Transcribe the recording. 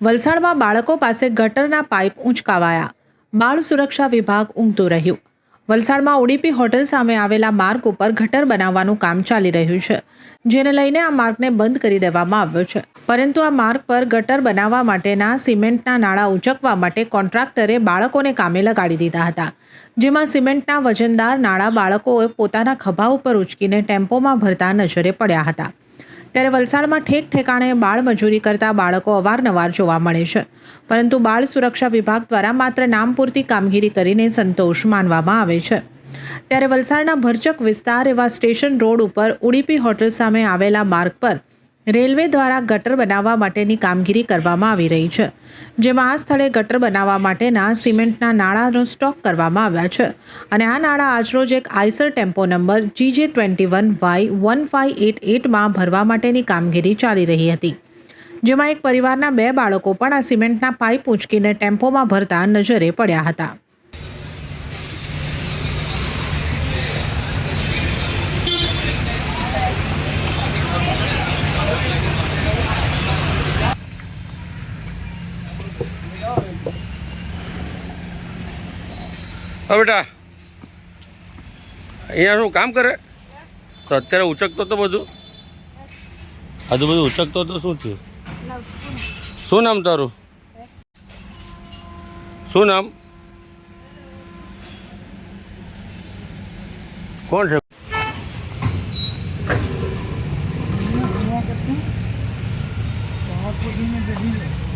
વલસાડમાં બાળકો પાસે ગટરના પાઇપ ઊંચકાવાયા બાળ સુરક્ષા વિભાગ ઊંઘતું રહ્યું. વલસાડમાં ઓડીપી હોટલ સામે આવેલા માર્ગ ઉપર ગટર બનાવવાનું કામ ચાલી રહ્યું છે, જેને લઈને આ માર્ગને બંધ કરી દેવામાં આવ્યો છે. પરંતુ આ માર્ગ પર ગટર બનાવવા માટેના સિમેન્ટના નાળા ઉચકવા માટે કોન્ટ્રાક્ટરે બાળકોને કામે લગાડી દીધા હતા, જેમાં સિમેન્ટના વજનદાર નાળા બાળકોએ પોતાના ખભા ઉપર ઉચકીને ટેમ્પોમાં ભરતા નજરે પડ્યા હતા. ત્યારે વલસાડમાં ઠેક ઠેકાણે બાળ મજૂરી કરતા બાળકો અવારનવાર જોવા મળે છે. પરંતુ બાળ સુરક્ષા વિભાગ દ્વારા માત્ર નામ પૂરતી કામગીરી કરીને સંતોષ માનવામાં આવે છે. ત્યારે વલસાડના ભરચક વિસ્તાર એવા સ્ટેશન રોડ ઉપર ઉડીપી હોટલ સામે આવેલા માર્ગ પર રેલવે દ્વારા ગટર બનાવવા માટેની કામગીરી કરવામાં આવી રહી છે જેમાં આ સ્થળે ગટર બનાવવા માટેના સિમેન્ટના નાણાંનો સ્ટોક કરવામાં આવ્યા છે અને આ નાણાં આજરોજ એક Eicher tempo number GJ twenty one Y one five eight એટમાં ભરવા માટેની કામગીરી ચાલી રહી હતી, જેમાં એક પરિવારના બે બાળકો પણ આ સિમેન્ટના પાઇપ ઉંચકીને ટેમ્પોમાં ભરતા નજરે પડ્યા હતા. હા, બેટા. અહીંયા શું કામ કરે? તો અત્યારે ઉચકતો તો બધું? આજુ બધું ઉચકતો તો શું થયું? શું નામ તારું? શું નામ? કોણ છે? बहुत